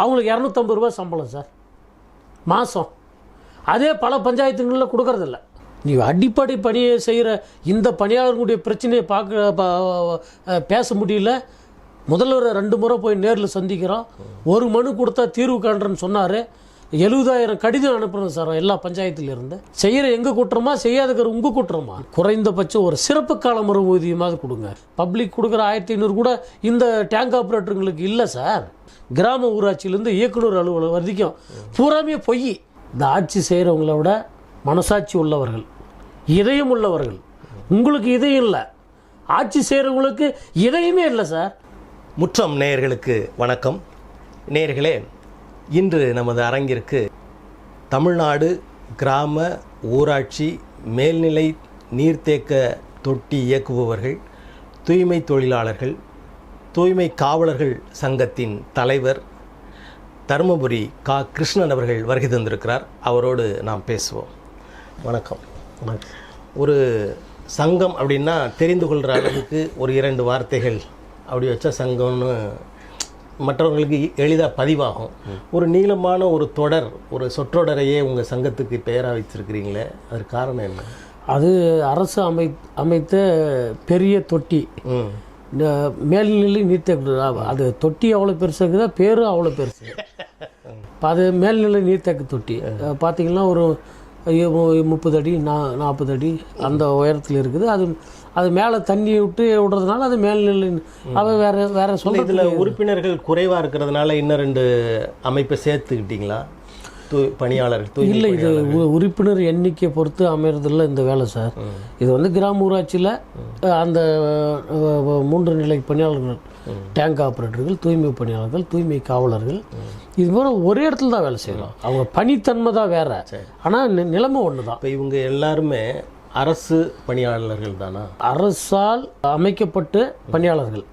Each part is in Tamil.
அவங்களுக்கு இரநூத்தம்பது ரூபா சம்பளம் சார். மாதம் அதே பல பஞ்சாயத்துங்களில் கொடுக்கறதில்ல. நீ அடிப்படை பணியை செய்கிற இந்த பணியாளர்களுடைய பிரச்சனையை பார்க்க பேச முடியல. முதல்வர் ரெண்டு முறை போய் நேரில் சந்திக்கிறோம். ஒரு மனு கொடுத்தா தீர்வு காண்றேன்னு சொன்னார். எழுபதாயிரம் கடிதம் அனுப்புகிறோம் சார் எல்லா பஞ்சாயத்துலேருந்து. செய்கிற எங்கள் குற்றமா செய்யாதுக்கிற உங்கள் குற்றமா? குறைந்தபட்சம் ஒரு சிறப்பு காலமுறை ஊதியமாவது கொடுங்க. பப்ளிக் கொடுக்குற ஆயிரத்தி ஐநூறு கூட இந்த டேங்க் ஆப்ரேட்டருங்களுக்கு இல்லை சார். கிராம ஊராட்சியிலேருந்து இயக்குனர் அலுவலகம் வரைக்கும் பூராமே பொய். இந்த ஆட்சி செய்கிறவங்கள விட மனசாட்சி உள்ளவர்கள் இதயம் உள்ளவர்கள் உங்களுக்கு இதயம் இல்லை. ஆட்சி செய்கிறவங்களுக்கு இதயமே இல்லை சார். முற்றம் நேயர்களுக்கு வணக்கம். நேயர்களே இன்று நமது அரங்கிற்கு தமிழ்நாடு கிராம ஊராட்சி மேல்நிலை நீர்த்தேக்க தொட்டி இயக்குபவர்கள் தூய்மை தொழிலாளர்கள் தூய்மை காவலர்கள் சங்கத்தின் தலைவர் தருமபுரி கா. கிருஷ்ணன் அவர்கள் வருகை தந்திருக்கிறார். அவரோடு நாம் பேசுவோம். வணக்கம். ஒரு சங்கம் அப்படின்னா தெரிந்து கொள்கிற அளவுக்கு ஒரு இரண்டு வார்த்தைகள். அப்படி வச்சா சங்கம்னு மற்றவங்களுக்கு எளிதாக பதிவாகும். ஒரு நீளமான ஒரு தொடர் ஒரு சொற்றொடரையே உங்கள் சங்கத்துக்கு பெயராக வச்சிருக்கிறீங்களே அதற்கு காரணம் என்ன? அது அரசு அமை அமைத்த பெரிய தொட்டி. மேல்நிலை நீர்த்தேக்க அது தொட்டி அவ்வளோ பெருசு இருக்குதா பேரும் அவ்வளோ பெருசு? அது மேல்நிலை நீர்த்தேக்க தொட்டி. பார்த்தீங்கன்னா ஒரு முப்பது அடி நா நாற்பது அடி அந்த உயரத்தில் இருக்குது. அது அது மேலே தண்ணி விட்டு விடுறதுனால அது மேல்நிலை அவ வேற வேற சொல்ல இதில் உறுப்பினர்கள் குறைவாக இருக்கிறதுனால இன்னும் ரெண்டு அமைப்பை சேர்த்துக்கிட்டீங்களா? பணியாளர்கள் இல்லை இது உறுப்பினர் எண்ணிக்கை பொறுத்து அமையறதில்ல இந்த வேலை சார். இது வந்து கிராம ஊராட்சியில் அந்த மூன்று நிலை பணியாளர்கள் டேங்க் ஆப்ரேட்டர்கள் தூய்மை பணியாளர்கள் தூய்மை காவலர்கள். இது போல ஒரே இடத்துல தான் வேலை செய்கிறோம் அவங்க பணித்தன்மை தான் வேற. ஆனால் நிலைமை ஒன்று தான் இப்போ இவங்க எல்லாருமே அரசு பணியாளர்கள் தானா? அரசால் அமைக்கப்பட்டு பணியாளர்கள்.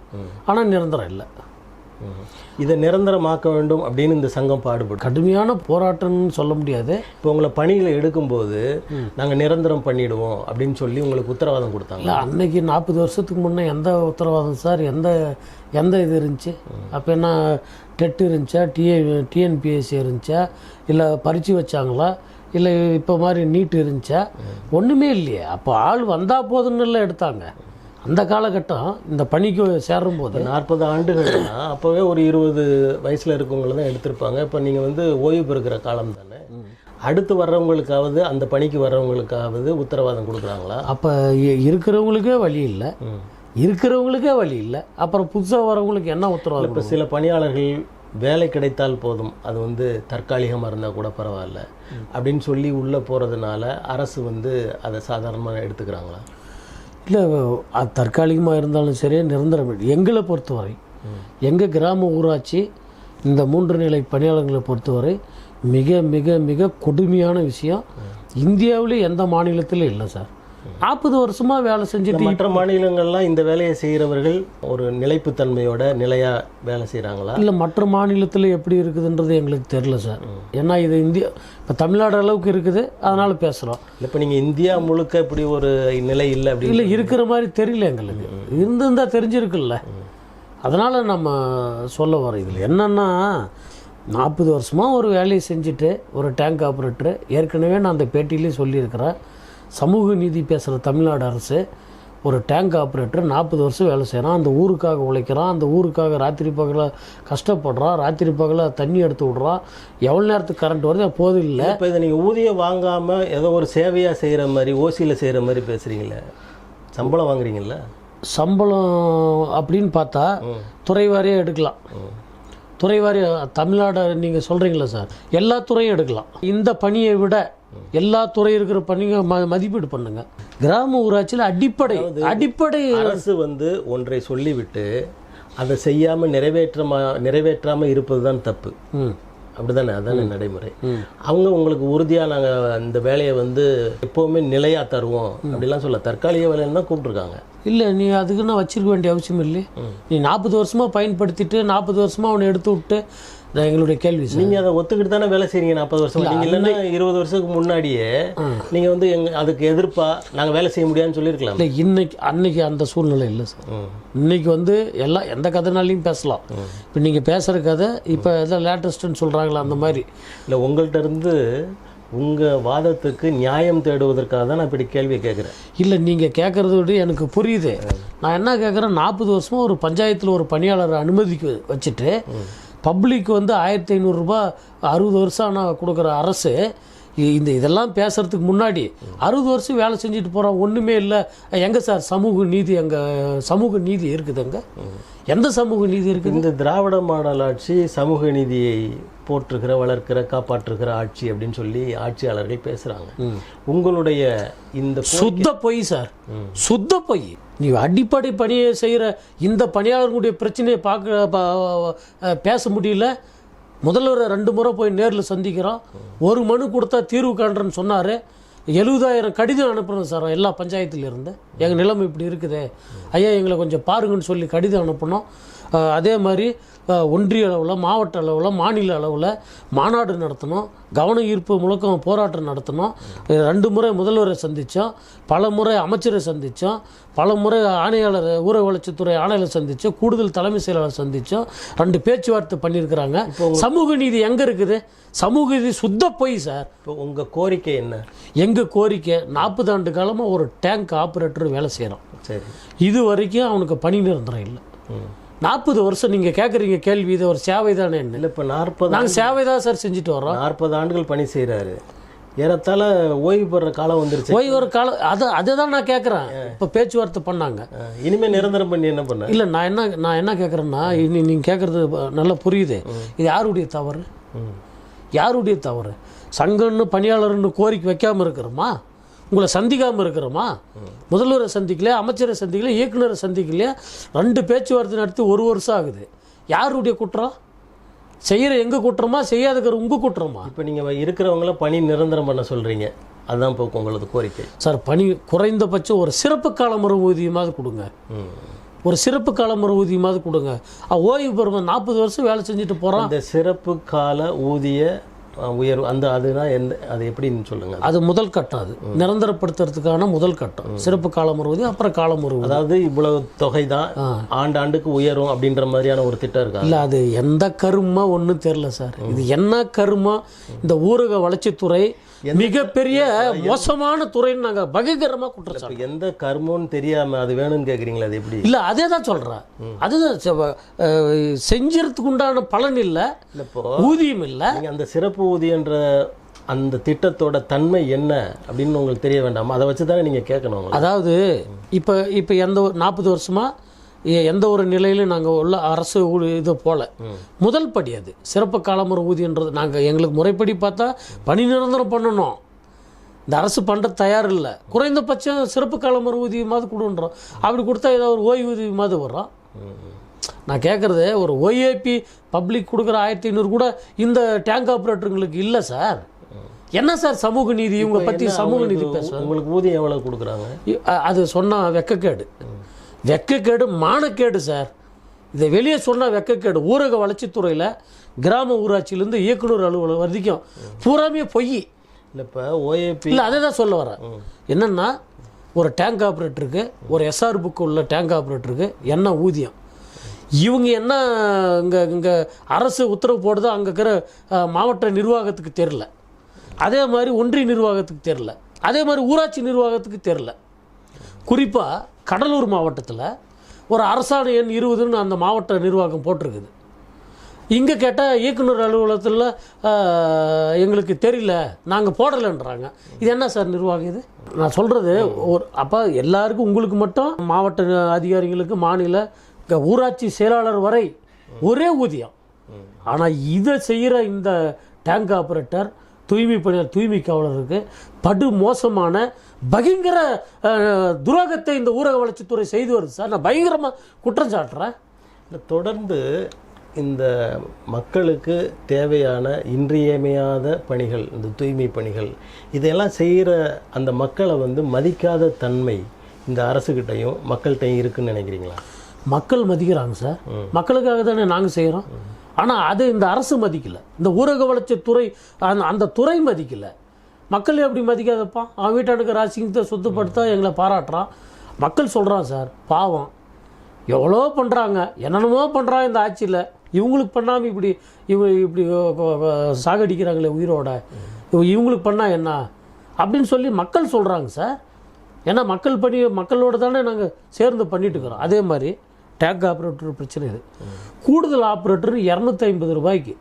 ஆனால் நிரந்தரம் இல்லை. இதை நிரந்தரமாக்க வேண்டும் அப்படின்னு இந்த சங்கம் பாடுபடும். கடுமையான போராட்டம்னு சொல்ல முடியாது. இப்போ உங்களை பணியில் எடுக்கும்போது நாங்கள் நிரந்தரம் பண்ணிடுவோம் அப்படின்னு சொல்லி உங்களுக்கு உத்தரவாதம் கொடுத்தாங்க இல்லை அன்னைக்கு நாற்பது வருஷத்துக்கு முன்னே எந்த உத்தரவாதம் சார்? எந்த எந்த இது இருந்துச்சு? அப்போ என்ன டெட் இருந்துச்சா? டிஏ டிஎன்பிஎஸ்சி இருந்துச்சா? இல்லை பறித்து வச்சாங்களா? இல்லை இப்போ மாதிரி நீட் இருந்துச்சா? ஒன்றுமே இல்லையே. அப்போ ஆள் வந்தால் போதுன்னு இல்லை எடுத்தாங்க. அந்த காலகட்டம் இந்த பணிக்கு சேரும்போது. நாற்பது ஆண்டுகள்னா அப்போவே ஒரு இருபது வயசில் இருக்கவங்கள தான் எடுத்திருப்பாங்க. இப்போ நீங்கள் வந்து ஓய்வு பெறுகிற காலம் தானே. அடுத்து வர்றவங்களுக்காவது அந்த பணிக்கு வர்றவங்களுக்காவது உத்தரவாதம் கொடுக்குறாங்களா? அப்போ இருக்கிறவங்களுக்கே வழி இல்லை. இருக்கிறவங்களுக்கே வழி இல்லை. அப்புறம் புதுசாக வரவங்களுக்கு என்ன உத்தரவாதம் இப்போ சில பணியாளர்கள் வேலை கிடைத்தால் போதும். அது வந்து தற்காலிகமாக இருந்தால் கூட பரவாயில்ல. அப்படின்னு சொல்லி உள்ளே போகிறதுனால அரசு வந்து அதை சாதாரணமாக எடுத்துக்கிறாங்களா? இல்லை அது தற்காலிகமாக இருந்தாலும் சரி நிரந்தரம். எங்களை பொறுத்தவரை எங்கள் கிராம ஊராட்சி இந்த மூன்று நிலை பணியாளர்களை பொறுத்தவரை மிக மிக மிக கொடுமையான விஷயம். இந்தியாவிலே எந்த மாநிலத்திலும் இல்லை சார். நாற்பது வருஷமாக வேலை செஞ்சுட்டு மற்ற மாநிலங்கள்லாம் இந்த வேலையை செய்கிறவர்கள் ஒரு நிலைப்புத்தன்மையோட நிலையாக வேலை செய்கிறாங்களா இல்லை மற்ற மாநிலத்தில் எப்படி இருக்குதுன்றது எங்களுக்கு தெரில சார். ஏன்னா இது இந்தியா இப்போ தமிழ்நாடு அளவுக்கு இருக்குது அதனால் பேசுகிறோம் இப்போ நீங்கள் இந்தியா முழுக்க இப்படி ஒரு நிலை இல்லை அப்படின்னு இல்லை இருக்கிற மாதிரி தெரியல எங்களுக்கு. இருந்திருந்தா தெரிஞ்சிருக்குல்ல. அதனால் நம்ம சொல்ல வரோம் இதில் என்னென்னா நாற்பது வருஷமாக ஒரு வேலையை செஞ்சுட்டு ஒரு டேங்க் ஆப்ரேட்டர் ஏற்கனவே நான் அந்த பேட்டியிலே சொல்லியிருக்கிறேன். சமூக நீதி பேசுகிற தமிழ்நாடு அரசு ஒரு டேங்க் ஆப்ரேட்டர் நாற்பது வருஷம் வேலை செய்கிறான் அந்த ஊருக்காக உழைக்கிறான். அந்த ஊருக்காக ராத்திரி பகலாக கஷ்டப்படுறான். ராத்திரி பகலாக தண்ணி எடுத்து விட்றான். எவ்வளோ நேரத்துக்கு கரண்ட் வருது? அப்போதும் இல்லை. இப்போ இதை நீங்கள் ஊதியம் வாங்காமல் ஏதோ ஒரு சேவையாக செய்கிற மாதிரி ஓசியில் செய்கிற மாதிரி பேசுகிறீங்களே சம்பளம் வாங்குறீங்கல்ல. சம்பளம் அப்படின்னு பார்த்தா துறை வாரியாக எடுக்கலாம். துறை வாரிய தமிழ்நாடு நீங்கள் சொல்கிறீங்களா சார் எல்லா துறையும் எடுக்கலாம். இந்த பணியை விட எல்லா துறை இருக்கிற ம மதிப்பீடு பண்ணுங்க. கிராம ஊராட்சியில் அடிப்படை அடிப்படை அரசு வந்து ஒன்றை சொல்லிவிட்டு அதை செய்யாமல் நிறைவேற்றமா நிறைவேற்றாமல் இருப்பது தான் தப்பு அப்படிதானே? அதானே நடைமுறை. அவங்க உங்களுக்கு உறுதியாக நாங்கள் இந்த வேலையை வந்து எப்போவுமே நிலையாக தருவோம் அப்படிலாம் சொல்ல தற்காலிக வேலைன்னு தான் கூப்பிட்ருக்காங்க இல்லை நீ அதுக்குன்னு வச்சிருக்க வேண்டிய அவசியம் இல்லை நீ நாற்பது வருஷமாக பயன்படுத்திட்டு நாற்பது வருஷமாக அவனை எடுத்து விட்டு இதான் எங்களுடைய கேள்வி சார். நீங்க அதை ஒத்துக்கிட்டு தானே வேலை செய்றீங்க நாற்பது வருஷம்? நீங்க இல்லைன்னா இருபது வருஷத்துக்கு முன்னாடியே நீங்க வந்து எங்க அதுக்கு எதிர்ப்பா நாங்க வேலை செய்ய முடியாதுன்னு சொல்லியிருக்கலாம். இல்லை இன்னைக்கு அன்னைக்கு அந்த சூழ்நிலை இல்லை சார். இன்னைக்கு வந்து எல்லாம் எந்த கதைனாலையும் பேசலாம். இப்போ நீங்கள் பேசுகிற கதை இப்போ எதாவது லேட்டஸ்ட்டுன்னு சொல்கிறாங்களா அந்த மாதிரி. இல்லை உங்கள்கிட்ட இருந்து உங்க வாதத்துக்கு நியாயம் தேடுவதற்காக தான் நான் இப்படி கேள்வி கேட்குறேன் இல்லை நீங்கள் கேட்குறத விட எனக்கு புரியுது. நான் என்ன கேட்குறேன் நாற்பது வருஷமாக ஒரு பஞ்சாயத்தில் ஒரு பணியாளரை அனுமதிக்கு வச்சுட்டு பப்ளிக் வந்து ஆயிரத்தி ஐநூறுரூபா அறுபது வருஷம் ஆனால் கொடுக்குற அரசு இந்த இதெல்லாம் பேசுறதுக்கு முன்னாடி அறுபது வருஷம் வேலை செஞ்சுட்டு போகிறோம் ஒன்றுமே இல்லை. எங்கே சார்? சமூக நீதி அங்கே சமூக நீதி இருக்குது அங்கே. எந்த சமூக நீதி இருக்குது? இந்த திராவிட மாடல் ஆட்சி சமூக நீதியை போற்றுகிற வளர்க்கிற காப்பாற்றுகிற ஆட்சி அப்படின்னு சொல்லி ஆட்சியாளர்கள் பேசுறாங்க. உங்களுடைய இந்த சுத்த பொய் சார். சுத்த பொய். நீ அடிப்படை பணியை செய்கிற இந்த பணியாளர்களுடைய பிரச்சனையை பார்க்க பேச முடியல. முதல்வரை ரெண்டு முறை போய் நேரில் சந்திக்கிறோம். ஒரு மனு கொடுத்தா தீர்வு காண்றேன்னு சொன்னார். எழுபதாயிரம் கடிதம் அனுப்புகிறோம் சார் எல்லா பஞ்சாயத்துலேருந்து. எங்கள் நிலைமை இப்படி இருக்குதே. ஐயா எங்களை கொஞ்சம் பாருங்கன்னு சொல்லி கடிதம் அனுப்பினோம். அதே மாதிரி ஒன்றிய அளவில் மாவட்ட அளவில் மாநில அளவில் மாநாடு நடத்தணும். கவன ஈர்ப்பு முழக்கம் போராட்டம் நடத்தணும். ரெண்டு முறை முதல்வரை சந்தித்தோம் பல முறை அமைச்சரை சந்தித்தோம் பல முறை ஆணையாளர் ஊரக வளர்ச்சித்துறை ஆணையாளர் சந்தித்தோம் கூடுதல் தலைமை செயலாளர் சந்தித்தோம் ரெண்டு பேச்சுவார்த்தை பண்ணியிருக்கிறாங்க. சமூக நீதி எங்கே இருக்குது? சமூக நீதி சுத்த பொய் சார். இப்போ உங்க கோரிக்கை என்ன? எங்கள் கோரிக்கை? நாற்பது ஆண்டு காலமாக ஒரு டேங்க் ஆப்ரேட்டர் வேலை செய்கிறோம் சரி. இது வரைக்கும் அவனுக்கு பணி நிரந்தரம் இல்லை. நாற்பது வருஷம் நீங்கள் கேட்குறீங்க கேள்வி இது ஒரு சேவை தானே என்ன இல்லை இப்போ நாற்பது நாங்கள் சேவை தான் சார் செஞ்சுட்டு வர்றோம். நாற்பது ஆண்டுகள் பணி செய்றாரு. ஏறத்தாழ ஓய்வு பெற காலம் வந்துருச்சு. போய் ஒரு காலம் அதை அதை தான் நான் கேட்குறேன் இப்போ பேச்சுவார்த்தை பண்ணாங்க. அஹ், இனிமே நிரந்தரம் பண்ணி என்ன பண்ண? இல்லை நான் என்ன நான் என்ன கேட்குறேன்னா இனி நீங்கள் கேட்குறது நல்லா புரியுது. இது யாருடைய தவறு. யாருடைய தவறு? சங்கம்னு பணியாளர்னு கோரிக்கை வைக்காமல் இருக்கிறோமா? உங்களை சந்திக்காமல் இருக்கிறோமா? முதல்வரை சந்திக்கல அமைச்சரை சந்திக்கல இயக்குனரை சந்திக்கலையா? ரெண்டு பேச்சுவார்த்தை நடத்தி ஒரு வருஷம் ஆகுது. யாருடைய குற்றம்? செய்கிற எங்கள் குற்றமா? செய்யாதுக்கிற உங்கள் குற்றமா? இப்போ நீங்க இருக்கிறவங்கள பணி நிரந்தரம் பண்ண சொல்றீங்க. அதுதான் இப்போ உங்களது கோரிக்கை. சார் பணி குறைந்தபட்சம் ஒரு சிறப்பு கால மறு ஊதியமாவது கொடுங்க. ஒரு சிறப்பு கால மறு ஊதியமாவது கொடுங்க. ஓய்வு பெறும் நாற்பது வருஷம் வேலை செஞ்சுட்டு போகிறான் அந்த சிறப்பு கால ஊதிய உயர்வு அந்த அதுதான் எந்த அது எப்படின்னு சொல்லுங்க அது. முதல் கட்டம் அது. நிரந்தரப்படுத்துறதுக்கான முதல் கட்டம். சிறப்பு கால மறு ஊதியம் அப்புறம் கால மறு ஊதியம் அதாவது இவ்வளவு தொகை தான் ஆண்டு ஆண்டுக்கு உயரும் அப்படின்ற மாதிரியான ஒரு திட்டம் இருக்கா? இல்லை அது எந்த கருமா ஒன்றும் தெரில சார். இது என்ன கருமா? இந்த ஊரக வளர்ச்சித்துறை மிகப்பெரிய மோசமான துறைன்னு நாங்கள் பகிகரமாக குற்றச்சாட்டு எந்த கர்மம்னு தெரியாம அது வேணும்னு கேக்குறீங்களா அது எப்படி? இல்லை அதே தான் சொல்கிறேன் அதுதான் செ- அஹ், செஞ்சறதுக்கு உண்டான பலன் இல்லை. ஊதியம் இல்லை. அந்த சிறப்பு ஊதியன்ற அந்த திட்டத்தோட தன்மை என்ன அப்படின்னு உங்களுக்கு தெரிய வேண்டாமா? அதை வச்சு தானே நீங்க கேட்கணும். அதாவது இப்போ இப்போ எந்த ஒரு நாற்பது வருஷமாக எந்த ஒரு நிலையிலும் நாங்கள் உள்ள அரசு இது போல. முதல் படி அது. சிறப்பு காலமுறை ஊதியன்றது நாங்கள் எங்களுக்கு முறைப்படி பார்த்தா பணி நிரந்தரம் பண்ணணும். இந்த அரசு பண்ணுற தயார் இல்லை குறைந்தபட்சம் சிறப்பு காலமுறை ஊதியமாவது கொடுன்றோம். அப்படி கொடுத்தா ஏதாவது ஒரு ஓய்வூதியமாவது வரும் ம், ம். நான் கேட்குறது ஒரு ஓஏபி பப்ளிக் கொடுக்குற ஆயிரத்தி ஐநூறு கூட இந்த டேங்க் ஆப்ரேட்டருங்களுக்கு இல்லை சார் என்ன சார் சமூக நீதி? இவங்க பற்றி சமூக நீதி அவங்களுக்கு- பேச உங்களுக்கு ஊதியம் எவ்வளவு கொடுக்குறாங்க? அது சொன்னால் வெக்கக்கேடு. வெக்கக்கேடு மானக்கேடு சார் இதை வெளியே சொன்னால் வெக்கக்கேடு. ஊரக வளர்ச்சித்துறையில் கிராம ஊராட்சியிலேருந்து இயக்குனர் அலுவலகம் வரைக்கும் பூராமே பொய். இல்ல இப்ப ஓஏபி இல்லை அதை தான் சொல்ல வரேன். என்னென்னா ஒரு டேங்க் ஆப்ரேட்டருக்கு ஒரு எஸ்ஆர் புக்கு உள்ள டேங்க் ஆப்ரேட்டருக்கு என்ன ஊதியம்? இவங்க என்ன இங்கே இங்கே அரசு உத்தரவு போடுதோ அங்கே இருக்கிற மாவட்ட நிர்வாகத்துக்கு தெரில அதே மாதிரி ஒன்றிய நிர்வாகத்துக்கு தெரில அதே மாதிரி ஊராட்சி நிர்வாகத்துக்கு தெரில குறிப்பாக கடலூர் மாவட்டத்தில் ஒரு அரசாணை எண் இருபதுன்னு அந்த மாவட்ட நிர்வாகம் போட்டிருக்குது. இங்கே கேட்டால் இயக்குனர் அலுவலகத்தில் எங்களுக்கு தெரியல நாங்கள் போடலைன்றாங்க. இது என்ன சார் நிர்வாகம் இது? நான் சொல்கிறது ஒரு அப்போ எல்லாருக்கும் உங்களுக்கு மட்டும் மாவட்ட அதிகாரிகளுக்கு மாநில ஊராட்சி செயலாளர் வரை ஒரே ஊதியம். ஆனால் இதை செய்கிற இந்த டேங்க் ஆப்ரேட்டர் தூய்மை பணியாளர் தூய்மை காவலருக்கு படு மோசமான பயங்கர துரோகத்தை இந்த ஊரக வளர்ச்சித்துறை செய்து வருது சார். நான் பயங்கரமாக குற்றம் சாட்டுறேன். தொடர்ந்து இந்த மக்களுக்கு தேவையான இன்றியமையாத பணிகள் இந்த தூய்மை பணிகள் இதையெல்லாம் செய்கிற அந்த மக்களை வந்து மதிக்காத தன்மை இந்த அரசுக்கிட்டையும் மக்கள்கிட்டையும் இருக்குன்னு நினைக்கிறீங்களா? மக்கள் மதிக்கிறாங்க சார். மக்களுக்காக தானே நாங்கள் செய்கிறோம் ஆனால் அது இந்த அரசு மதிக்கல. இந்த ஊரக வளர்ச்சித்துறை அந்த அந்த துறை மதிக்கல. மக்கள் எப்படி மதிக்காதப்பா. அவன் வீட்டானுக்கு ராசிங்கத்தை சொத்துப்படுத்தா எங்களை பாராட்டுறான். மக்கள் சொல்கிறான் சார் பாவம். எவ்வளோ பண்ணுறாங்க என்னென்னமோ பண்ணுறான் இந்த ஆட்சியில். இவங்களுக்கு பண்ணாமல் இப்படி இவ இப்படி சாகடிக்கிறாங்களே உயிரோட. இவங்களுக்கு பண்ணால் என்ன? அப்படின்னு சொல்லி மக்கள் சொல்கிறாங்க சார். ஏன்னா மக்கள் பணி மக்களோட தானே நாங்கள் சேர்ந்து பண்ணிட்டு இருக்கிறோம். அதே மாதிரி டேக் ஆப்ரேட்டர் பிரச்சனை இது. கூடுதல் ஆப்ரேட்டர் இரநூத்தி ஐம்பது ரூபாய்க்கு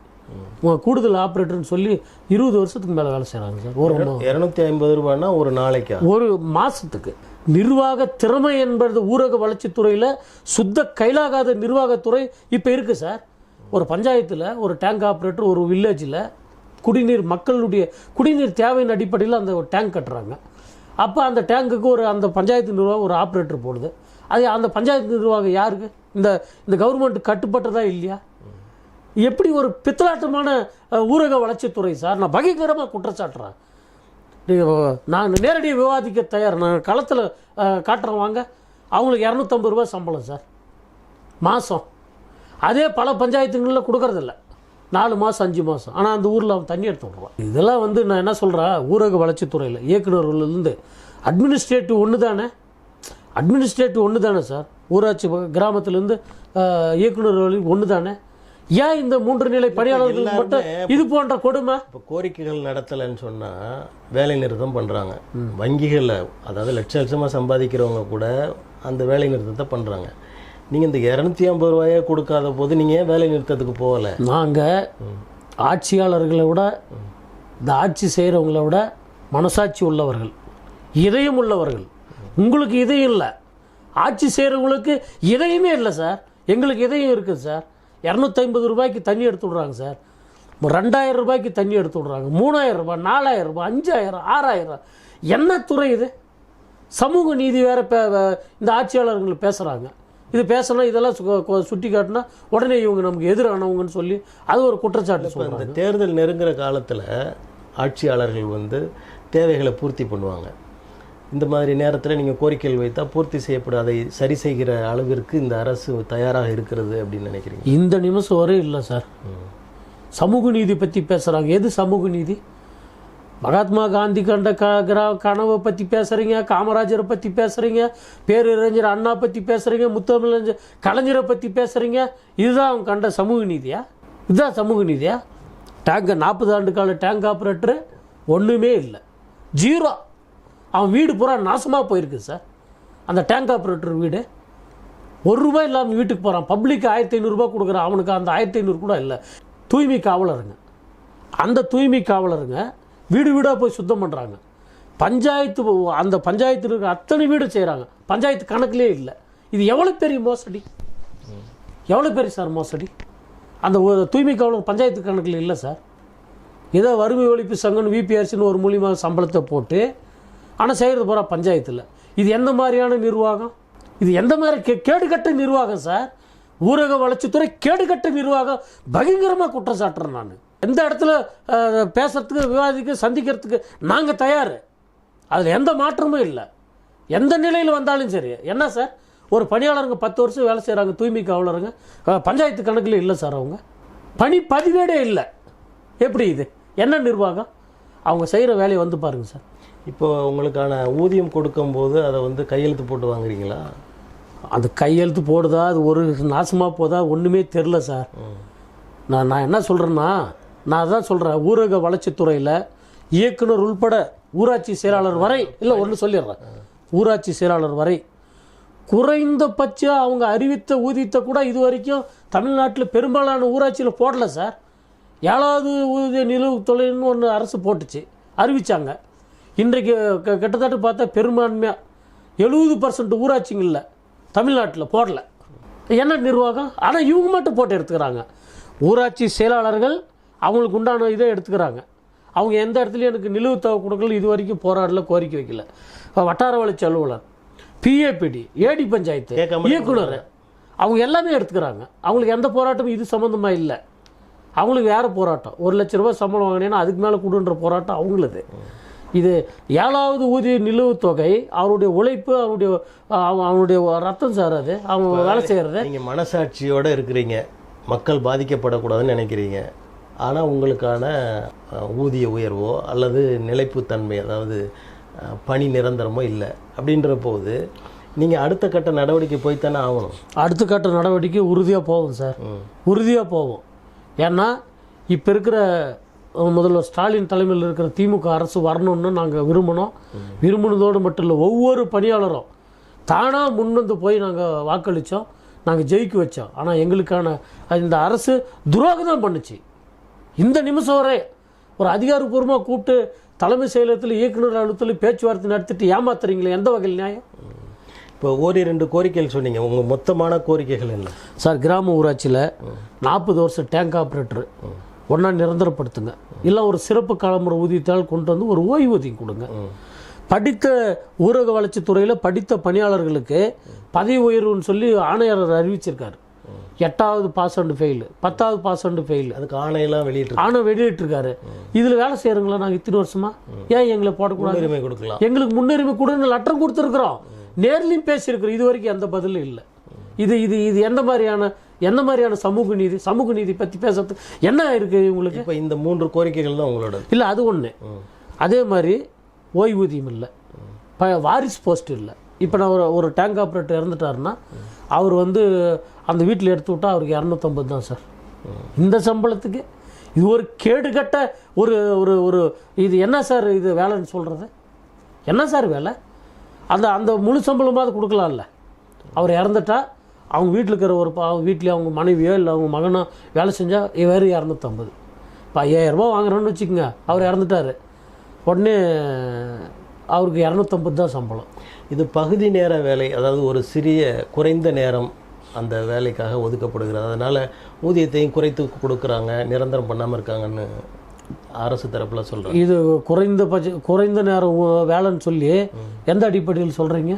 கூடுதல் ஆப்ரேட்டர்னு சொல்லி இருபது வருஷத்துக்கு மேலே வேலை செய்கிறாங்க சார். ஒரு இரநூத்தி ஐம்பது ரூபான்னா ஒரு நாளைக்கா? ஒரு மாசத்துக்கு. நிர்வாக திறமை என்பது ஊரக வளர்ச்சித்துறையில் சுத்த கைலாகாத நிர்வாகத்துறை இப்போ இருக்கு சார். ஒரு பஞ்சாயத்தில் ஒரு டேங்க் ஆப்ரேட்டர் ஒரு வில்லேஜில் குடிநீர் மக்களுடைய குடிநீர் தேவையின் அடிப்படையில் அந்த டேங்க் கட்டுறாங்க. அப்போ அந்த டேங்குக்கு ஒரு அந்த பஞ்சாயத்து நிர்வாகம் ஒரு ஆப்ரேட்டர் போடுது. அது அந்த பஞ்சாயத்து நிர்வாகம் யாருக்கு? இந்த இந்த கவர்மெண்ட் கட்டுப்பட்டதா இல்லையா? எப்படி ஒரு பித்தலாட்டமான ஊரக வளர்ச்சித்துறை சார்? நான் பகிரங்கமாக குற்றச்சாட்டுறேன் நீங்கள் நான் நேரடியாக விவாதிக்க தயார். நான் களத்தில் காட்டுறேன் வாங்க. அவங்களுக்கு இரநூத்தம்பது ரூபா சம்பளம் சார். மாதம் அதே பல பஞ்சாயத்துங்களில் கொடுக்கறதில்ல. நாலு மாதம் அஞ்சு மாதம் ஆனால் அந்த ஊரில் அவன் தண்ணி எடுத்து விடுவான் இதெல்லாம் வந்து நான் என்ன சொல்கிறேன் ஊரக வளர்ச்சித்துறையில் இயக்குநர்கள்லேருந்து அட்மினிஸ்ட்ரேட்டிவ் ஒன்று தானே அட்மினிஸ்ட்ரேட்டிவ் ஒன்று தானே சார்? ஊராட்சி கிராமத்துலேருந்து இயக்குநர்கள் ஒன்று தானே ஏன் இந்த மூன்று நிலை பணியாளர்களுக்கு மட்டும் இது போன்ற கொடுமை? இப்போ கோரிக்கைகள் நடத்தலைன்னு சொன்னால் வேலை நிறுத்தம் பண்ணுறாங்க வங்கிகளில் அதாவது லட்ச லட்சமாக சம்பாதிக்கிறவங்க கூட அந்த வேலை நிறுத்தத்தை பண்ணுறாங்க நீங்கள் இந்த இரநூத்தி ஐம்பது ரூபாயே கொடுக்காத போது நீங்கள் ஏன் வேலை நிறுத்தத்துக்கு போகலை? நாங்கள் ஆட்சியாளர்களை விட இந்த ஆட்சி செய்கிறவங்கள விட மனசாட்சி உள்ளவர்கள் இதயம் உள்ளவர்கள் உங்களுக்கு இதயம் இல்லை. ஆட்சி செய்கிறவங்களுக்கு இதயமே இல்லை சார். எங்களுக்கு இதயம் இருக்குது சார். இரநூத்தைம்பது ரூபாய்க்கு தண்ணி எடுத்து விட்றாங்க சார். ரெண்டாயிரம் ரூபாய்க்கு தண்ணி எடுத்து விட்றாங்க. மூணாயிரம் ரூபாய் நாலாயிரம் ரூபாய் அஞ்சாயிரம் ஆறாயிரம் என்ன துறை இது? சமூக நீதி வேற பே இந்த ஆட்சியாளர்கள் பேசுகிறாங்க இது பேசினா இதெல்லாம் சுட்டி காட்டினா உடனே இவங்க நமக்கு எதிரானவங்கன்னு சொல்லி அது ஒரு குற்றச்சாட்டு சொல்கிறாங்க இந்த தேர்தல் நெருங்குற காலத்தில் ஆட்சியாளர்கள் வந்து தேவைகளை பூர்த்தி பண்ணுவாங்க. இந்த மாதிரி நேரத்தில் நீங்கள் கோரிக்கைகள் வைத்தா பூர்த்தி செய்யப்பட அதை சரி செய்கிற அளவிற்கு இந்த அரசு தயாராக இருக்கிறது அப்படின்னு நினைக்கிறீங்க? இந்த நிமிஷம் வரை இல்லை சார். சமூக நீதி பற்றி பேசுகிறாங்க எது சமூக நீதி? மகாத்மா காந்தி கண்ட க கிரா கனவை பற்றி பேசுகிறீங்க காமராஜரை பற்றி பேசுகிறீங்க பேரறிஞர் அண்ணா பற்றி பேசுகிறீங்க முத்தமிழஞ்சர் கலைஞரை பற்றி பேசுகிறீங்க இதுதான் அவங்க கண்ட சமூக நீதியா? இதுதான் சமூக நீதியா? டேங்க நாற்பது ஆண்டு கால டேங்க் ஆப்ரேட்டரு ஒன்றுமே இல்லை. ஜீரோ அவன் வீடு பூரா நாசமாக போயிருக்கு சார் அந்த டேங்க் ஆப்ரேட்டர் வீடு. ஒரு ரூபாய் இல்லாமல் வீட்டுக்கு போகிறான் பப்ளிக் ஆயிரத்தி ஐநூறுரூபா கொடுக்குறான் அவனுக்கு அந்த ஆயிரத்தி ஐநூறு கூட இல்லை. தூய்மை காவலருங்க. அந்த தூய்மை காவலருங்க வீடு வீடாக போய் சுத்தம் பண்ணுறாங்க பஞ்சாயத்து அந்த பஞ்சாயத்தில் இருக்கிற அத்தனை வீடு செய்கிறாங்க பஞ்சாயத்து கணக்குலே இல்லை. இது எவ்வளோ பெரிய மோசடி? எவ்வளோ பெரிய சார் மோசடி? அந்த ஒரு தூய்மை காவலர் பஞ்சாயத்து கணக்கில் இல்லை சார் ஏதோ வறுமை ஒழிப்பு சங்கம்னு விபிஆர்சின்னு ஒரு மூலியமாக சம்பளத்தை போட்டு ஆனால் செய்கிறது பூரா பஞ்சாயத்தில். இது எந்த மாதிரியான நிர்வாகம்? இது எந்த மாதிரி கே கேடுகட்ட நிர்வாகம் சார்? ஊரக வளர்ச்சித்துறை கேடுகட்ட நிர்வாகம். பயங்கரமாக குற்றம் சாட்டுறேன் நான். எந்த இடத்துல பேசுறதுக்கு விவாதிக்க சந்திக்கிறதுக்கு நாங்கள் தயார். அதில் எந்த மாற்றமும் இல்லை. எந்த நிலையில் வந்தாலும் சரி. என்ன சார்? ஒரு பணியாளருங்க பத்து வருஷம் வேலை செய்கிறாங்க தூய்மை காவலருங்க. பஞ்சாயத்து கணக்கில் இல்லை சார் அவங்க. பணி பதிவேடே இல்லை. எப்படி இது? என்ன நிர்வாகம்? அவங்க செய்கிற வேலையை வந்து பாருங்கள் சார். இப்போ உங்களுக்கான ஊதியம் கொடுக்கும்போது அதை வந்து கையெழுத்து போட்டு வாங்குறீங்களா? அது கையெழுத்து போடுதா அது ஒரு நாசமாக போதா ஒன்றுமே தெரில சார். நான் நான் என்ன சொல்கிறேன்னா நான் அதான் சொல்கிறேன் ஊரக வளர்ச்சித்துறையில் இயக்குனர் உள்பட ஊராட்சி செயலாளர் வரை இல்லை ஒன்று சொல்லிடுறேன். ஊராட்சி செயலாளர் வரை குறைந்தபட்சம் அவங்க அறிவித்த ஊதியத்தை கூட இது வரைக்கும் தமிழ்நாட்டில் பெரும்பாலான ஊராட்சியில் போடல சார். ஏழாவது ஊதிய நிலுவு தொழில்னு ஒன்று அரசு போட்டுச்சு அறிவிச்சாங்க. இன்றைக்கு க- கிட்டத்தட்ட பார்த்தா பெரும்பான்மையாக எழுபது பர்சன்ட் ஊராட்சிங்களில் தமிழ்நாட்டில் போடல. என்ன நிர்வாகம்? ஆனால் இவங்க மட்டும் போட்டு எடுத்துக்கிறாங்க. ஊராட்சி செயலாளர்கள் அவங்களுக்கு உண்டான இதை எடுத்துக்கிறாங்க. அவங்க எந்த இடத்துலையும் எனக்கு நிலுவைத் தொகை கொடுக்கல. இது வரைக்கும் போராடல கோரிக்கை வைக்கல. வட்டார வளர்ச்சி அலுவலர் பிஏபிடி ஏடி பஞ்சாயத்து இயக்குனர் அவங்க எல்லாமே எடுத்துக்கிறாங்க. அவங்களுக்கு எந்த போராட்டமும் இது சம்மந்தமாக இல்லை. அவங்களுக்கு வேறு போராட்டம்? ஒரு லட்ச ரூபாய் சம்பளம் வாங்கினேன்னா அதுக்கு மேலே கொடுன்ற போராட்டம் அவங்களுது. இது ஏழாவது ஊதிய நிலுவைத் தொகை அவருடைய உழைப்பு அவருடைய அவ- அவனுடைய ரத்தம் சார் அது. அவங்க வேலை செய்கிறது நீங்கள் மனசாட்சியோட இருக்கிறீங்க. மக்கள் பாதிக்கப்படக்கூடாதுன்னு நினைக்கிறீங்க. ஆனால் உங்களுக்கான ஊதிய உயர்வோ அல்லது நிலைப்புத்தன்மை அதாவது பணி நிரந்தரமோ இல்லை. அப்படின்ற போது நீங்கள் அடுத்த கட்ட நடவடிக்கை போய்த்தானே ஆகணும். அடுத்த கட்ட நடவடிக்கை உறுதியாக போகும் சார். உறுதியாக போகும். ஏன்னா இப்போ இருக்கிற முதல்வர் ஸ்டாலின் தலைமையில் இருக்கிற திமுக அரசு வரணும்னு நாங்கள் விரும்பினோம் விரும்பினதோடு மட்டும் இல்லை ஒவ்வொரு பணியாளரும் தானாக முன்வந்து போய் நாங்கள் வாக்களித்தோம் நாங்கள் ஜெயிக்க வச்சோம். ஆனால் எங்களுக்கான இந்த அரசு துரோகம் தான் பண்ணுச்சு. இந்த நிமிஷம் வரை ஒரு அதிகாரப்பூர்வமாக கூப்பிட்டு தலைமை செயலகத்தில் இயக்குனர் அலுவலகத்தில் பேச்சுவார்த்தை நடத்திட்டு ஏமாத்துறீங்களே எந்த வகையில் நியாயம்? இப்போ ஓரிரண்டு கோரிக்கைகள் சொன்னீங்க. உங்கள் மொத்தமான கோரிக்கைகள் என்ன? சார் கிராம ஊராட்சியில் நாற்பது வருஷம் டேங்க் ஆப்ரேட்டர் ஒன்றா நிரந்தரப்படுத்துங்க. இல்லை ஒரு சிறப்பு காலமுறை ஊதியத்தால் கொண்டு வந்து ஒரு ஓய்வூதியம் கொடுங்க. படித்த ஊரக வளர்ச்சித்துறையில் படித்த பணியாளர்களுக்கு பதவி உயர்வுன்னு சொல்லி ஆணையாளர் அறிவிச்சிருக்காரு. எட்டாவது பாஸ் அண்டு ஃபெயிலு பத்தாவது பாஸ் அண்டு ஃபெயிலு அதுக்கு ஆணையெல்லாம் வெளியிட்டு ஆனால் வெளியிட்டிருக்காரு. இதில் வேலை செய்கிறங்களா நாங்கள் இத்தனை வருஷமா? ஏன் எங்களை போடக்கூடாது? கொடுக்கலாம். எங்களுக்கு முன்னுரிமை கொடுன்னு லெட்டர் கொடுத்துருக்குறோம். நேர்லையும் பேசியிருக்கிறோம். இது வரைக்கும் எந்த பதிலும் இல்லை. இது இது இது எந்த மாதிரியான எந்த மாதிரியான சமூக நீதி சமூக நீதி பற்றி பேசுறதுக்கு என்ன இருக்குது உங்களுக்கு இப்போ இந்த மூன்று கோரிக்கைகள் தான் உங்களோட இல்லை அது ஒன்று அதே மாதிரி ஓய்வூதியம் இல்லை. ப வாரிசு போஸ்ட் இல்லை. இப்போ நான் ஒரு ஒரு டேங்க் ஆப்ரேட்டர் இறந்துட்டாருன்னா அவர் வந்து அந்த வீட்டில் எடுத்து விட்டா அவருக்கு இரநூத்தம்பது தான் சார். இந்த சம்பளத்துக்கு? இது ஒரு கேடுகட்ட ஒரு ஒரு ஒரு இது என்ன சார் இது வேலைன்னு சொல்கிறது என்ன சார் வேலை? அந்த அந்த முழு சம்பளமாவது கொடுக்கலாம்ல. அவர் இறந்துட்டா அவங்க வீட்டில் இருக்கிற ஒரு பா வீட்லேயே அவங்க மனைவியோ இல்லை அவங்க மகனோ வேலை செஞ்சால் வேறு இரநூத்தம்பது. இப்போ ஐயாயிரரூபா வாங்குறோன்னு வச்சுக்கோங்க அவர் இறந்துட்டார். உடனே அவருக்கு இரநூத்தம்பது தான் சம்பளம். இது பகுதி நேர வேலை அதாவது ஒரு சிறிய குறைந்த நேரம் அந்த வேலைக்காக ஒதுக்கப்படுகிறது. அதனால் ஊதியத்தையும் குறைத்து கொடுக்குறாங்க நிரந்தரம் பண்ணாமல் இருக்காங்கன்னு அரசு தரப்பில் சொல்கிறாங்க இது குறைந்த பட்ச குறைந்த நேரம் வேலைன்னு சொல்லி எந்த அடிப்படையில் சொல்கிறீங்க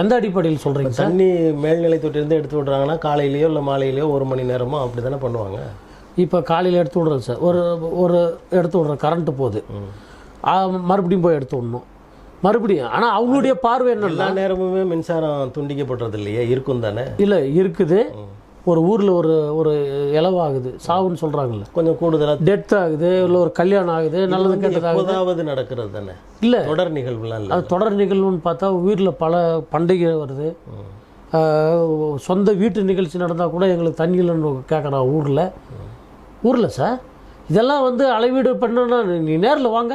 எந்த அடிப்படையில் சொல்கிறீங்க தண்ணி மேல்நிலை தொட்டிலிருந்து எடுத்து விட்றாங்கன்னா காலையிலையோ இல்லை மாலையிலையோ ஒரு மணி நேரமோ அப்படி தானே பண்ணுவாங்க? இப்போ காலையில் எடுத்து விட்றேன் சார். ஒரு ஒரு எடுத்து விட்றேன் கரண்ட்டு போகுது. மறுபடியும் போய் எடுத்து விடணும். மறுபடியும் ஆனால் அவங்களுடைய பார்வை என்னன்னா எல்லா நேரமுமே மின்சாரம் துண்டிக்கப்படுறது இல்லையே? இருக்கும் தானே? இல்லை இருக்குது. ஒரு ஊரில் ஒரு ஒரு இலவாகுது சாவுன்னு சொல்கிறாங்கல்ல கொஞ்சம் கூடுதலாக டெத் ஆகுது இல்லை ஒரு கல்யாணம் ஆகுது நல்லது கெட்டதாக எப்போதாவது நடக்கிறது தானே? இல்லை. தொடர் நிகழ்வுலாம் இல்லை. அது தொடர் நிகழ்வுன்னு பார்த்தா வீட்டில் பல பண்டிகை வருது. சொந்த வீட்டு நிகழ்ச்சி நடந்தால் கூட எங்களுக்கு தண்ணி இல்லைன்னு கேட்குறான் ஊரில். ஊரில் சார்? இதெல்லாம் வந்து அளவீடு பண்ணணும்னா நீ நேரில் வாங்க.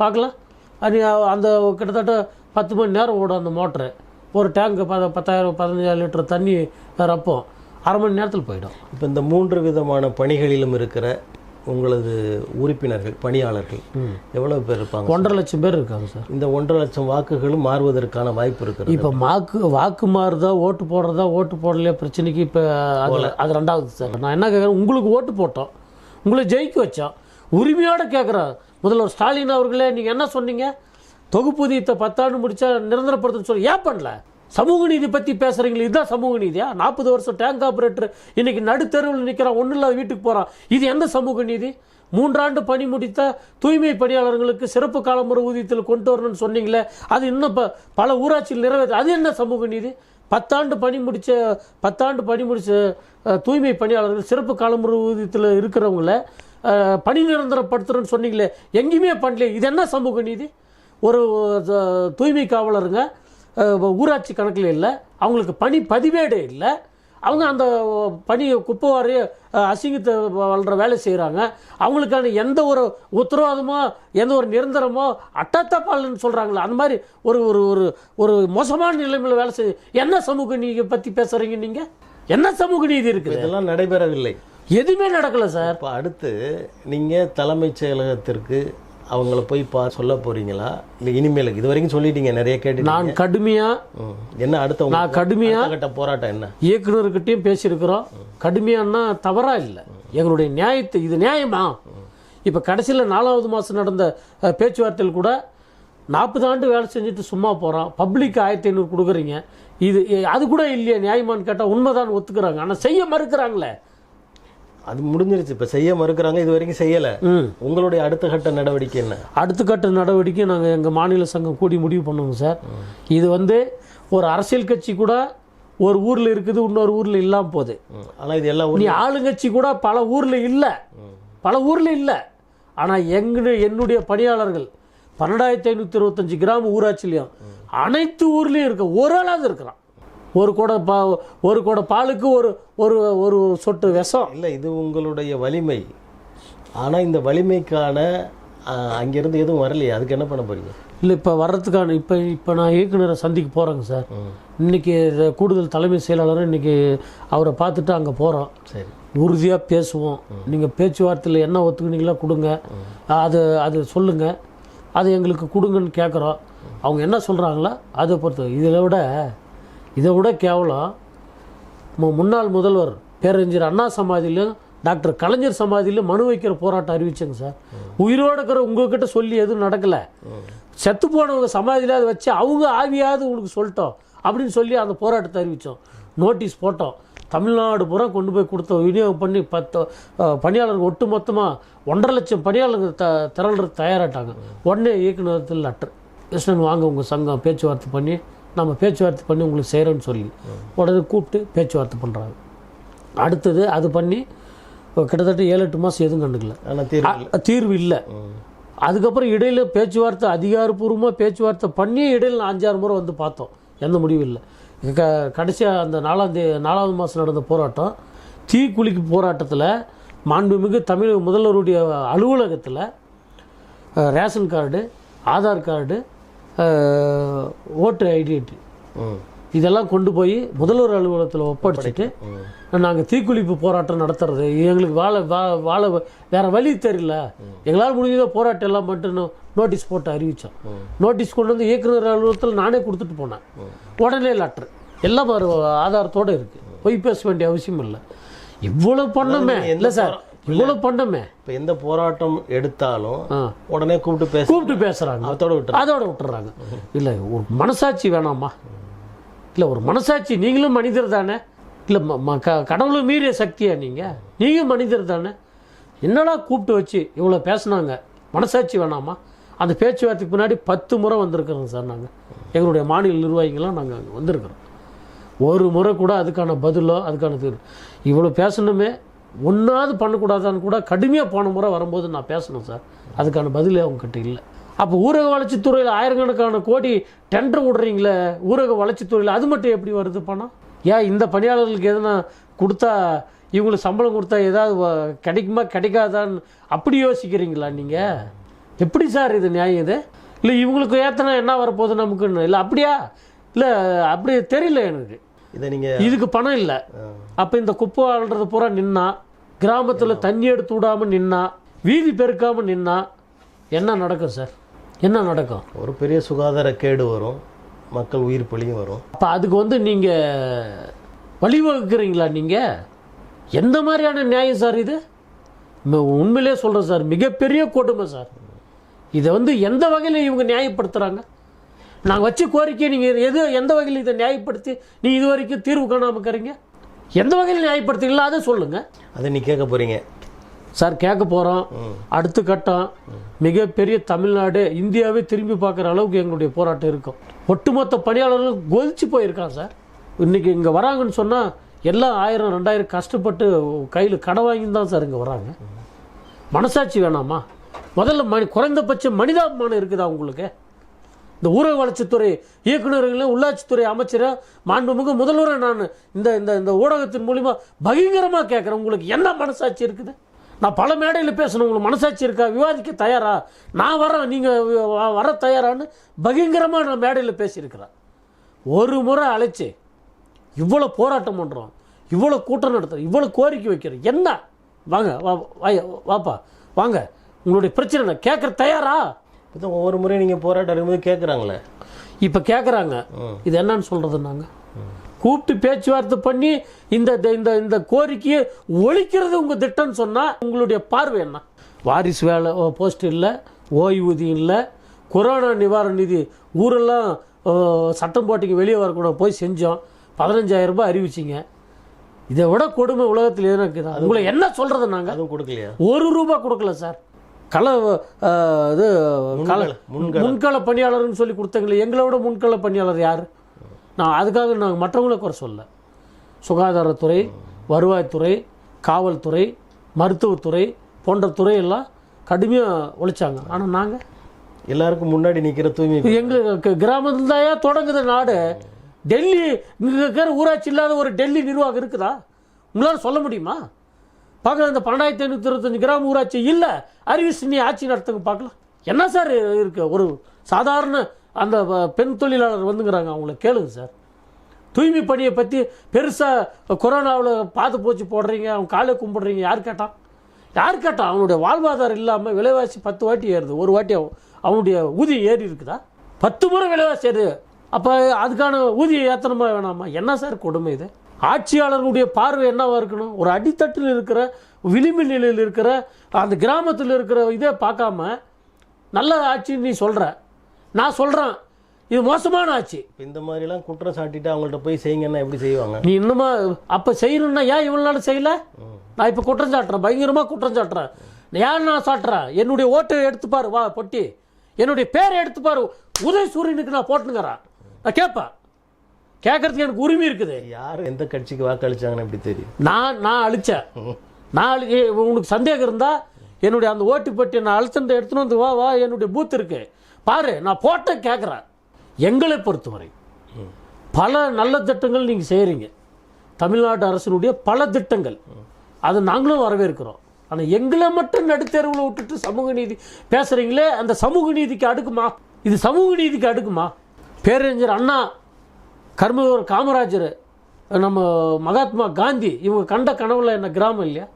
பார்க்கலாம் அது அந்த கிட்டத்தட்ட பத்து மணி நேரம் ஓடும் அந்த மோட்ரு ஒரு டேங்கு பத பத்தாயிரம் பதினஞ்சாயிரம் லிட்டர் தண்ணி ரப்போம். அரை மணி நேரத்தில் போயிடும். இப்போ இந்த மூன்று விதமான பணிகளிலும் இருக்கிற உங்களது உறுப்பினர்கள் பணியாளர்கள் எவ்வளவு பேர் இருப்பாங்க ஒன்றரை லட்சம் பேர் இருக்காங்க சார். இந்த ஒன்றரை லட்சம் வாக்குகளும் மாறுவதற்கான வாய்ப்பு இருக்கிறது. இப்போ வாக்கு வாக்கு மாறுதா ஓட்டு போடுறதா ஓட்டு போடலையா பிரச்சனைக்கு இப்போ அது அது ரெண்டாவது சார். நான் என்ன கேட்குறேன் உங்களுக்கு ஓட்டு போட்டோம். உங்களை ஜெயிக்க வச்சோம். உரிமையோடு கேட்குறேன் முதல்வர் ஸ்டாலின் அவர்களே நீங்கள் என்ன சொன்னீங்க? தொகுப்பூதியத்தை பத்தாண்டு முடிச்சா நிரந்தரப்படுத்துன்னு சொல்லி. ஏன் பண்ணல? சமூக நீதி பற்றி பேசுகிறீங்களே இதுதான் சமூக நீதியா? நாற்பது வருஷம் டேங்க் ஆப்ரேட்டர் இன்னைக்கு நடுத்தெருவில் நிற்கிறான் ஒன்றும் இல்லாத வீட்டுக்கு போகிறான் இது எந்த சமூக நீதி? மூன்றாண்டு பணி முடித்த தூய்மை பணியாளர்களுக்கு சிறப்பு காலமுறை ஊதியத்தில் கொண்டு வரணும்னு சொன்னீங்களே அது இன்னும் ப பல ஊராட்சியில் நிறைவேற்ற அது என்ன சமூக நீதி? பத்தாண்டு பணி முடித்த பத்தாண்டு பணி முடித்த தூய்மை பணியாளர்கள் சிறப்பு காலமுறை ஊதியத்தில் இருக்கிறவங்கள பணி நிரந்தரப்படுத்துகிறோன்னு சொன்னீங்களே எங்கேயுமே பண்ணல இது என்ன சமூக நீதி? ஒரு தூய்மை காவலருங்க ஊராட்சி கணக்கில் இல்லை. அவங்களுக்கு பணி பதிவேடே இல்லை. அவங்க அந்த பணி குப்பைவாரி அசிங்கத்தை வளர்கிற வேலை செய்கிறாங்க அவங்களுக்கான எந்த ஒரு உத்தரவாதமோ எந்த ஒரு நிரந்தரமோ அட்டத்தப்பால்னு சொல்கிறாங்களே அந்த மாதிரி ஒரு ஒரு ஒரு ஒரு மோசமான நிலைமையில் வேலை செய்ய என்ன சமூக நீதி பற்றி பேசுகிறீங்க நீங்கள் என்ன சமூக நீதி இருக்குது? இதெல்லாம் நடைபெறவில்லை. எதுவுமே நடக்கல சார். இப்போ அடுத்து நீங்கள் தலைமைச் செயலகத்திற்கு அவங்கள போய் பா சொல்ல போறீங்களா? இல்லை இனிமேலுக்கு இது வரைக்கும் சொல்லிட்டீங்க நிறைய கேட்டு நான் கடுமையாக என்ன அடுத்த நான் கடுமையா அடுத்த கட்ட போராட்டம் என்ன? இயக்குனர்கிட்டையும் பேசியிருக்கிறோம். கடுமையானா தவறா இல்லை. எங்களுடைய நியாயத்தை இது நியாயமா? இப்போ கடைசியில் நாலாவது மாதம் நடந்த பேச்சுவார்த்தையில் கூட நாற்பது ஆண்டு வேலை செஞ்சுட்டு சும்மா போகிறோம் பப்ளிக் ஆயிரத்தி ஐநூறு கொடுக்குறீங்க. இது அது கூட இல்லையா நியாயமான்னு கேட்டால் உண்மைதான் ஒத்துக்கிறாங்க. ஆனால் செய்ய மறுக்கிறாங்களே. அது முடிஞ்சிருச்சு. இப்போ செய்ய மறுக்கிறாங்க இது வரைக்கும் செய்யலை. ம். உங்களுடைய அடுத்த கட்ட நடவடிக்கை என்ன? அடுத்த கட்ட நடவடிக்கை நாங்கள் எங்கள் மாநில சங்கம் கூடி முடிவு பண்ணுவோங்க சார். இது வந்து ஒரு அரசியல் கட்சி கூட ஒரு ஊரில் இருக்குது இன்னொரு ஊரில் இல்லாமல் போகுது. ம். ஆனா இது எல்லா நீ ஆளுங்கட்சி கூட பல ஊரில் இல்லை. பல ஊரில் இல்லை. ஆனால் எங்க என்னுடைய பணியாளர்கள் பன்னெண்டாயிரத்தி ஐநூற்றி இருபத்தஞ்சி கிராம ஊராட்சிலையும் அனைத்து ஊர்லேயும் இருக்க ஒரு ஆளாவது இருக்கிறான். ஒரு கூட பா ஒரு கூட பாலுக்கு ஒரு ஒரு ஒரு சொட்டு விஷம். இல்ல இது உங்களுடைய வலிமை. ஆனா இந்த வலிமைக்கான அங்கிருந்து எதுவும் வரலையே. அதுக்கு என்ன பண்ண போறீங்க? இல்லை இப்போ வர்றதுக்கான இப்போ இப்போ நான் இயக்குனரை சந்திக்க போகிறேங்க சார். இன்னைக்கு இது கூடுதல் தலைமை செயலாளர் இன்னைக்கு அவரை பார்த்துட்டு அங்கே போகிறோம் சரி. உறுதியாக பேசுவோம். நீங்கள் பேச்சுவார்த்தையில் என்ன ஒத்துக்குனீங்களோ கொடுங்க. அது அது சொல்லுங்கள் அது எங்களுக்கு கொடுங்கன்னு கேட்குறோம் அவங்க என்ன சொல்கிறாங்களோ அதை பொறுத்து. இதை விட இதை விட கேவலம் முன்னாள் முதல்வர் பேரறிஞர் அண்ணா சமாதியிலும் டாக்டர் கலைஞர் சமாதியிலும் மனு வைக்கிற போராட்டம் அறிவிச்சேங்க சார். உயிரோடு இருக்கிற உங்ககிட்ட சொல்லி எதுவும் நடக்கலை. செத்து போனவங்க சமாதியில அதை வச்சு அவங்க ஆவியாவது உங்களுக்கு சொல்லிட்டோம் அப்படின்னு சொல்லி அந்த போராட்டத்தை அறிவித்தோம் நோட்டீஸ் போட்டோம். தமிழ்நாடு பூரா கொண்டு போய் கொடுத்த விநியோகம் பண்ணி பத்து பணியாளர்கள் ஒட்டு மொத்தமாக ஒன்றரை லட்சம் பணியாளர்கள் த திரள்றது தயாராட்டாங்க. உடனே இயக்குநரத்தில் லெட்டர் கிருஷ்ணன் வாங்க உங்கள் சங்கம். பேச்சுவார்த்தை பண்ணி நம்ம பேச்சுவார்த்தை பண்ணி உங்களுக்கு செய்கிறோன்னு சொல்லி உடனே கூப்பிட்டு பேச்சுவார்த்தை பண்ணுறாங்க அடுத்தது அது பண்ணி கிட்டத்தட்ட ஏழு எட்டு மாதம் எதுவும் கண்டுக்கல. தீர்வு இல்ல. அ- தீர்வு இல்லை. அதுக்கப்புறம் இடையில பேச்சுவார்த்தை அதிகாரப்பூர்வமாக பேச்சுவார்த்தை பண்ணி இடையில அஞ்சாறு முறை வந்து பார்த்தோம். எந்த முடிவும் இல்லை. க கடைசியாக அந்த நாலாம் தே நாலாவது மாதம் நடந்த போராட்டம் தீக்குளிக்கு போராட்டத்தில் மாண்புமிகு தமிழக முதல்வருடைய அலுவலகத்தில் ரேஷன் கார்டு ஆதார் கார்டு ஓட்டு ஐடென்டி ம். இதெல்லாம் கொண்டு போய் முதல்வர் அலுவலகத்தில் ஒப்படைச்சிட்டு நாங்கள் தீக்குளிப்பு போராட்டம் நடத்துறது. எங்களுக்கு வாழ வா வாழ வேற வழி தெரியல. எங்களால் முடிஞ்சதோ போராட்டம் எல்லாம் நோ- நோட்டீஸ் போட்டு அறிவித்தோம் நோட்டீஸ் கொண்டு வந்து இயக்குனர் அலுவலகத்தில் நானே கொடுத்துட்டு போனேன். உடனே லெட்ரு எல்லாம் ஆதாரத்தோடு இருக்குது பொய் பேச வேண்டிய அவசியம் இல்லை. இவ்வளோ பண்ணமே. இல்லை சார். இவ்வளோ பண்ணமே. இப்ப எந்த போராட்டம் எடுத்தாலும் உடனே கூப்பிட்டு பேச கூப்பிட்டு பேசுகிறாங்க அதோட விட்டு அதோட விட்டுறாங்க. இல்லை ஒரு மனசாட்சி வேணாமா? இல்லை ஒரு மனசாட்சி நீங்களும் மனிதர் தானே? இல்லை க- கடவுளை மீறிய சக்தியா நீங்கள் நீங்கள் மனிதர் தானே? என்னடா கூப்பிட்டு வச்சு இவ்வளோ பேசுனாங்க? மனசாட்சி வேணாமா? அந்த பேச்சுவார்த்தைக்கு பின்னாடி பத்து முறை வந்திருக்கிறோம் சார் நாங்கள் எங்களுடைய மாநில நிர்வாகிகளாம் நாங்கள் அங்கே வந்திருக்கிறோம். ஒரு முறை கூட அதுக்கான பதிலோ அதுக்கான தீர்வு இவ்வளோ பேசணுமே. ஒன்றாவது பண்ணக்கூடாதான்னு கூட கடுமையாக போன முறை வரும்போது நான் பேசணும் சார். அதுக்கான பதிலே அவங்ககிட்ட இல்லை. அப்போ ஊரக வளர்ச்சித்துறையில் ஆயிரக்கணக்கான கோடி டெண்டர் விடுறீங்களே ஊரக வளர்ச்சித்துறையில் அது மட்டும் எப்படி வருது பணம்? ஏன் இந்த பணியாளர்களுக்கு எதனா கொடுத்தா இவங்களுக்கு சம்பளம் கொடுத்தா ஏதாவது வ- கிடைக்குமா கிடைக்காதான்னு அப்படி யோசிக்கிறீங்களா நீங்கள் எப்படி சார் இது நியாயம் இது? இல்லை இவங்களுக்கு ஏத்தனா என்ன வரப்போகுது நமக்குன்னு? இல்லை அப்படியா? இல்லை அப்படி தெரியல எனக்கு. இதை நீங்க இதுக்கு பணம் இல்லை. அப்போ இந்த குப்பை ஆள்றது பூரா நின்னா கிராமத்தில் தண்ணி எடுத்து விடாம நின்னா வீதி பெருக்காம நின்னா என்ன நடக்கும் சார்? என்ன நடக்கும்? ஒரு பெரிய சுகாதார கேடு வரும். மக்கள் உயிர் பலியும் வரும். அப்போ அதுக்கு வந்து நீங்கள் வழிவகுக்கிறீங்களா நீங்கள் எந்த மாதிரியான நியாயம் சார் இது? உண்மையிலே சொல்கிறேன் சார் மிகப்பெரிய கொடுமை சார். இதை வந்து எந்த வகையில் இவங்க நியாயப்படுத்துகிறாங்க நாங்கள் வச்ச கோரிக்கையை நீங்கள் எது எந்த வகையில் இதை நியாயப்படுத்தி நீ இது வரைக்கும் தீர்வு காணாம இருக்கிறீங்க எந்த வகையில் நியாயப்படுத்துறீங்களோ அதை சொல்லுங்கள் அதை நீ கேட்க போறீங்க. சார் கேட்க போகிறோம் அடுத்த கட்டம் மிகப்பெரிய தமிழ்நாடு இந்தியாவே திரும்பி பார்க்குற அளவுக்கு எங்களுடைய போராட்டம் இருக்கும். ஒட்டுமொத்த பணியாளர்கள் கொதிச்சு போயிருக்கான் சார். இன்னைக்கு இங்கே வராங்கன்னு சொன்னால் எல்லாம் ஆயிரம் ரெண்டாயிரம் கஷ்டப்பட்டு கையில் கடை வாங்கி தான் சார் இங்கே வராங்க. மனசாட்சி வேணாமா? முதல்ல மனி குறைந்தபட்சம் மனிதாபிமானம் இருக்குதா உங்களுக்கு? இந்த ஊரக வளர்ச்சித்துறை இயக்குநர்களையும் உள்ளாட்சித்துறை அமைச்சரை மாண்புமிகு முதல்வரை நான் இந்த இந்த இந்த ஊடகத்தின் மூலிமா பகிங்கரமாக கேட்குறேன். உங்களுக்கு என்ன மனசாட்சி இருக்குது? நான் பல மேடையில் பேசணும். உங்களுக்கு மனசாட்சி இருக்கா? விவாதிக்க தயாரா? நான் வரேன் நீங்கள் வர தயாரான்னு பகிங்கரமாக நான் மேடையில் பேசியிருக்கிறேன். ஒரு முறை அழைச்சி இவ்வளோ போராட்டம் பண்ணுறோம் இவ்வளோ கூட்டம் நடத்துகிறோம் இவ்வளோ கோரிக்கை வைக்கிறோம். என்ன? வாங்க வா வாப்பா வாங்க. உங்களுடைய பிரச்சனை கேட்குற தயாரா? இப்போ ஒவ்வொரு முறையும் நீங்க போராட்டம் இருக்கும்போது கேட்குறாங்களே இப்போ கேட்குறாங்க இது என்னன்னு சொல்கிறது நாங்கள் கூப்பிட்டு பேச்சுவார்த்தை பண்ணி இந்த இந்த- இந்த கோரிக்கையை ஒழிக்கிறது உங்கள் திட்டம்னு சொன்னால் உங்களுடைய பார்வை என்ன? வாரிசு வேலை போஸ்ட் இல்லை ஓய்வூதியம் இல்லை கொரோனா நிவாரண நிதி. ஊரெல்லாம் சட்டம் போட்டிக்கு வெளியே வரக்கூடாது. போய் செஞ்சோம். பதினஞ்சாயிரம் ரூபாய் அறிவிச்சிங்க. இதை விட கொடுமை உலகத்தில் எதுனா இருக்குதா? உங்களை என்ன சொல்கிறது நாங்கள் அதுவும் கொடுக்கலையா? ஒரு ரூபா கொடுக்கல சார். கள இது கள முன்கள- பணியாளர்னு சொல்லி கொடுத்தாங்களே எங்களை விட முன்கள பணியாளர் யார்? நான் அதுக்காக நாங்கள் மற்றவங்கள குறை சொல்ல சுகாதாரத்துறை வருவாய்த்துறை காவல்துறை மருத்துவத்துறை போன்ற துறையெல்லாம் கடுமையாக உழைச்சாங்க ஆனால் நாங்கள் எல்லாருக்கும் முன்னாடி நிக்கிற தூய்மை எங்களுக்கு கிராமத்தில் தான் தொடங்குது நாடு. டெல்லி இங்கே ஊராட்சி இல்லாத ஒரு டெல்லி நிர்வாகம் இருக்குதா? உங்களால் சொல்ல முடியுமா? பார்க்கலாம் இந்த பன்னெண்டாயிரத்தி ஐநூற்றி இருபத்தஞ்சு கிராம ஊராட்சி இல்லை அறிவிச்சு நீ ஆட்சி நடத்துங்க பார்க்கலாம். என்ன சார் இருக்கு? ஒரு சாதாரண அந்த பெண் தொழிலாளர் வந்துங்கிறாங்க அவங்கள கேளுங்க சார். தூய்மை பணியை பற்றி பெருசாக கொரோனாவில் பார்த்து போச்சு போடுறீங்க அவன் காலை கும்பிடுறீங்க யார் கேட்டான் யார் கேட்டான் அவனுடைய வாழ்வாதாரம் இல்லாமல் விலைவாசி பத்து வாட்டி ஏறுது. ஒரு வாட்டி அவனுடைய ஊதியம் ஏறி இருக்குதா? பத்து முறை விலைவாசி ஏறுது. அப்போ அதுக்கான ஊதியம் ஏற்றணுமா வேணாமா? என்ன சார் கொடுமை இது? ஆட்சியாளர்களுடைய பார்வை என்னவா இருக்கணும்? ஒரு அடித்தட்டில் இருக்கிற விளிம்பு நிலையில் இருக்கிற அந்த கிராமத்தில் இருக்கிற இதை பார்க்காம நல்ல ஆட்சின்னு நீ சொல்கிற நான் சொல்கிறேன் இது மோசமான ஆட்சி. இந்த மாதிரிலாம் குற்றம் சாட்டிட்டு அவங்கள்ட்ட போய் செய்யுங்கன்னா எப்படி செய்வாங்க? நீ இன்னுமா அப்போ செய்யணும்னா ஏன் இவ்வளோ நாள் செய்யல? நான் இப்போ குற்றம் சாட்டுறேன். பயங்கரமாக குற்றம் சாட்டுறேன். ஏன் நான் சாட்டுறேன்? என்னுடைய ஓட்டை எடுத்து பாரு வா பொட்டி. என்னுடைய பேரை எடுத்து பாரு. உதய சூரியனுக்கு நான் போட்டுனுங்கிறேன். நான் கேட்பேன். கேட்கறதுக்கு எனக்கு உரிமை இருக்குது. யார் எந்த கட்சிக்கு வாக்களிச்சாங்கன்னு எப்படி தெரியும்? நான் நான் அழிச்சேன். நான் அழி உனக்கு சந்தேகம் இருந்தால் என்னுடைய அந்த ஓட்டு பெட்டி நான் அழுத்தத்தை எடுத்துன்னு வந்து வா வா என்னுடைய பூத் இருக்கு. பாரு நான் போட்ட கேட்குறேன் எங்களை பொறுத்தவரை பல நல்ல திட்டங்கள் நீங்கள் செய்கிறீங்க தமிழ்நாடு அரசினுடைய பல திட்டங்கள். அதை நாங்களும் வரவேற்கிறோம். ஆனால் எங்களை மட்டும் நடுத்தெருவில் விட்டுட்டு சமூக நீதி பேசுகிறீங்களே அந்த சமூக நீதிக்கு அடுக்குமா? இது சமூக நீதிக்கு அடுக்குமா? பேரறிஞர் அண்ணா கர்மவர் காமராஜர் நம்ம மகாத்மா காந்தி இவங்க கண்ட கனவுல என்ன கிராமம் இல்லையா?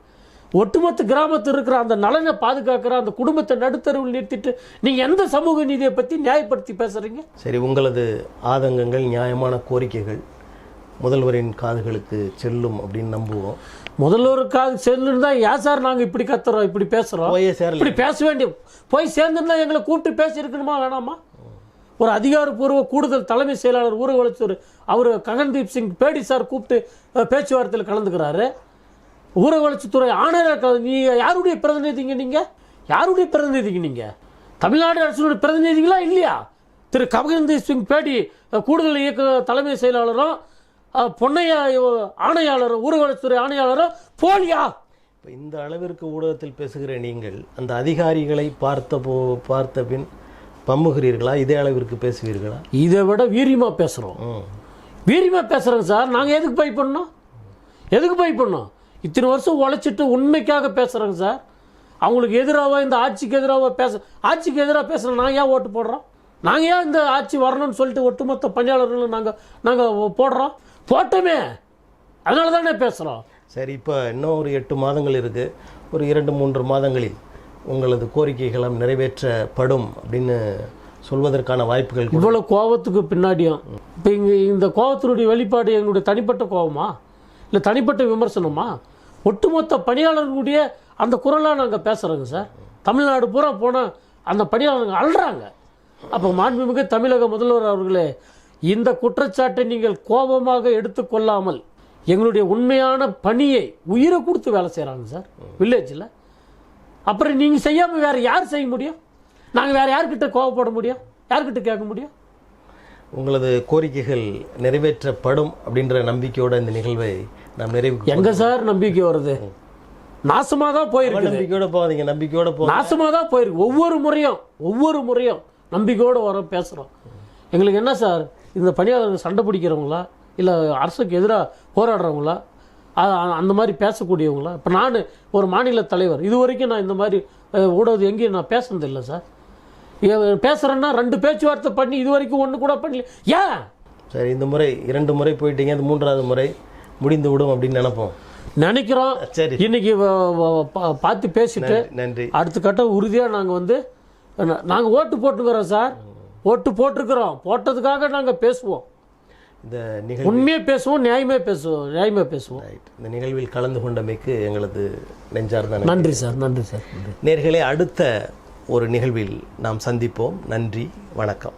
ஒட்டுமொத்த கிராமத்தில் இருக்கிற அந்த நலனை பாதுகாக்கிற அந்த குடும்பத்தை நடுத்தருவில் நிறுத்திட்டு நீங்கள் எந்த சமூக நீதியை பற்றி நியாயப்படுத்தி பேசுகிறீங்க சரி உங்களது ஆதங்கங்கள் நியாயமான கோரிக்கைகள் முதல்வரின் காதுகளுக்கு செல்லும் அப்படின்னு நம்புவோம். முதல்வருக்காக சேர்ந்துருந்தா ஏன் சார் நாங்கள் இப்படி கத்துறோம் இப்படி பேசுகிறோம் போயே சேரல இப்படி பேச வேண்டிய போய் சேர்ந்துருந்தா எங்களை கூப்பிட்டு பேசியிருக்கணுமா வேணாமா? ஒரு அதிகாரப்பூர்வ கூடுதல் தலைமை செயலாளர் ஊரக வளர்ச்சூர் அவர் ககன்தீப் சிங் பேடி சார் கூப்பிட்டு பேச்சுவார்த்தையில் கலந்துக்கிறாரு. ஊரக வளர்ச்சித்துறை ஆணையர் கல- யாருடைய பிரதிநிதிங்க நீங்கள் யாருடைய பிரதிநிதிங்க நீங்கள் தமிழ்நாடு அரசினுடைய பிரதிநிதிகளா இல்லையா? திரு ககன்தீப் சிங் பேடி கூடுதல் இயக்க தலைமை செயலாளரும் பொன்னையா ஆணையாளரும் ஊரக வளர்ச்சித்துறை ஆணையாளரும் போலியா? இப்போ இந்த அளவிற்கு ஊடகத்தில் பேசுகிற நீங்கள் அந்த அதிகாரிகளை பார்த்த போ பார்த்த பின் பம்முகிறீர்களா? இதே அளவிற்கு பேசுவீர்களா? இதை விட வீரியமா பேசுறோம். ம். வீரியமா பேசுறோங்க சார். நாங்க எதுக்கு பயப்படணும் எதுக்கு பயப்படணும் இத்தனை வருஷம் உழைச்சிட்டு உண்மைக்காக பேசுறோங்க சார். அவங்களுக்கு எதிராக இந்த ஆட்சிக்கு எதிராக பேச ஆட்சிக்கு எதிராக பேசுகிறோம் நாங்கள் ஏன் ஓட்டு போடுறோம்? நாங்கள் ஏன் இந்த ஆட்சி வரணும்னு சொல்லிட்டு ஒட்டுமொத்த பணியாளர்களும் நாங்கள் நாங்கள் போடுறோம்? போட்டோமே. அதனால தானே பேசுகிறோம் சரி இப்போ இன்னும் ஒரு எட்டு மாதங்கள் இருக்குது ஒரு இரண்டு மூன்று மாதங்களில் உங்களது கோரிக்கைகளும் நிறைவேற்றப்படும் அப்படின்னு சொல்வதற்கான வாய்ப்புகள் கூட- இவ்வளோ கோபத்துக்கு பின்னாடியும் இப்போ இங்கே இந்த கோபத்தினுடைய வெளிப்பாடு எங்களுடைய தனிப்பட்ட கோபமா? இல்லை தனிப்பட்ட விமர்சனமா? ஒட்டுமொத்த பணியாளர்களுடைய அந்த குரலாக நாங்கள் பேசுகிறோங்க சார். தமிழ்நாடு பூரா போனால் அந்த பணியாளர்கள் அழுறாங்க அப்போ மாண்புமிகு தமிழக முதல்வர் அவர்களே இந்த குற்றச்சாட்டை நீங்கள் கோபமாக எடுத்துக்கொள்ளாமல் எங்களுடைய உண்மையான பணியை உயிரை கொடுத்து வேலை செய்கிறாங்க சார். வில்லேஜில் அப்புறம் நீங்கள் செய்யாமல் வேறு யார் செய்ய முடியும்? நாங்கள் வேறு யார்கிட்ட கோவப்பட முடியும்? யார்கிட்ட கேட்க முடியும்? உங்களது கோரிக்கைகள் நிறைவேற்றப்படும் அப்படின்ற நம்பிக்கையோட இந்த நிகழ்வை நாம் நிறைவு எங்க சார் நம்பிக்கை வருது? நாசமாக தான் போயிருக்கு நம்பிக்கையோட போகாதீங்க நம்பிக்கையோட போ நாசமாக தான் போயிருக்கு. ஒவ்வொரு முறையும் ஒவ்வொரு முறையும் நம்பிக்கையோடு வர பேசுகிறோம் எங்களுக்கு என்ன சார்? இந்த பணியாளர்கள் சண்டை பிடிக்கிறவங்களா? இல்லை அரசுக்கு எதிராக போராடுறவங்களா? அந்த மாதிரி பேசக்கூடியவங்களா? இப்போ நான் ஒரு மாநில தலைவர் இது வரைக்கும் நான் இந்த மாதிரி ஊடகம் எங்கேயும் நான் பேசுனது இல்லை சார் பேசுறேன்னா ரெண்டு பேச்சுவார்த்தை பண்ணி இது வரைக்கும் ஒன்று கூட பண்ணல. ஏன்? சரி இந்த முறை இரண்டு முறை போயிட்டீங்க அது மூன்றாவது முறை முடிந்து விடும் அப்படின்னு நினைப்போம். நினைக்கிறோம். சரி. இன்னைக்கு பார்த்து பேசிட்டு நன்றி அடுத்த கட்டம் உறுதியாக நாங்கள் வந்து நாங்கள் ஓட்டு போட்டுக்கிறோம் சார். ஓட்டு போட்டிருக்கிறோம். போட்டதுக்காக நாங்கள் பேசுவோம். இந்த நிகழ்வு உண்மையாக பேசுவோம் நியாயமே பேசுவோம் நியாயமாக பேசுவோம் ரைட். இந்த நிகழ்வில் கலந்து கொண்டமைக்கு எங்களது நெஞ்சார்ந்த நன்றி. நன்றி சார் நன்றி சார் நேர்களே அடுத்த ஒரு நிகழ்வில் நாம் சந்திப்போம் நன்றி வணக்கம்